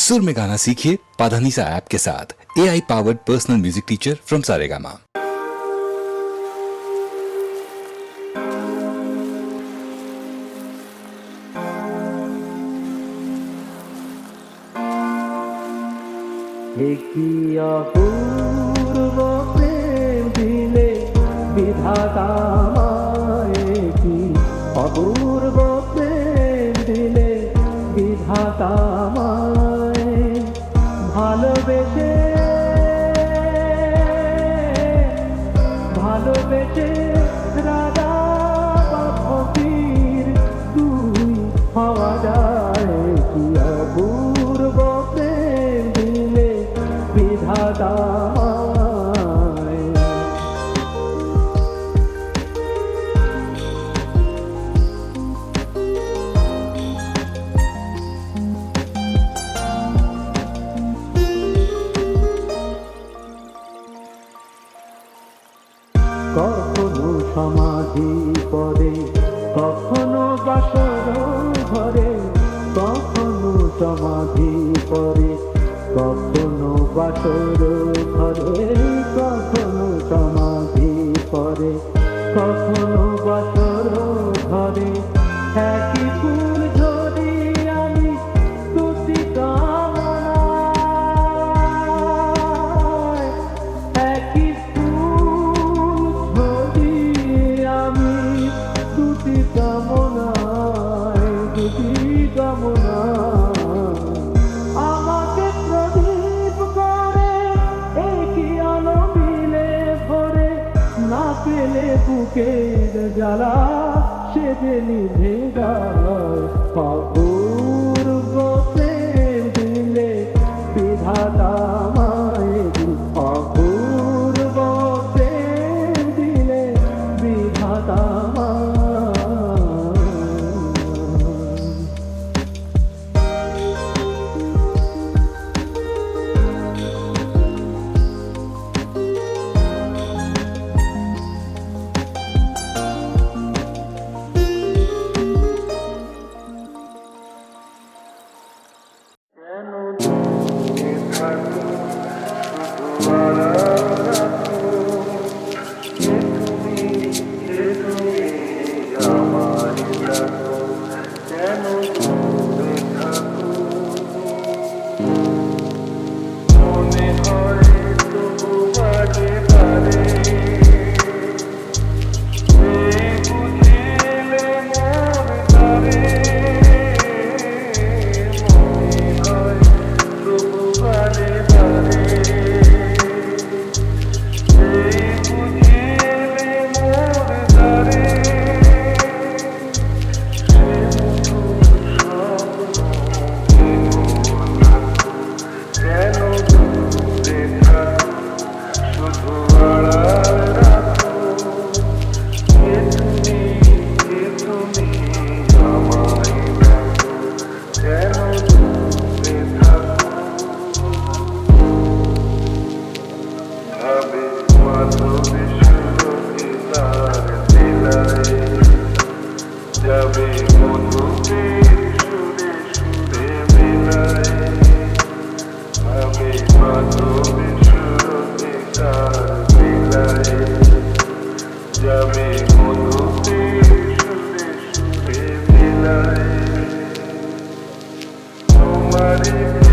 सुर में गाना सीखिए पाधानीसा ऐप के साथ। A I powered personal music teacher from Saregama पूर्व विधाता माए की अपूर्व प्रेम दिले विधाता আমায়। কখনো সমাধি পরে কখনো বাসর ঘরে কখনো সমাধি পরে কখনো বাসর ঘরে কখনো সমাধি পরে কখনো বাসর ঘরে একই জ্বালা সে যে নিভে যায়। somebody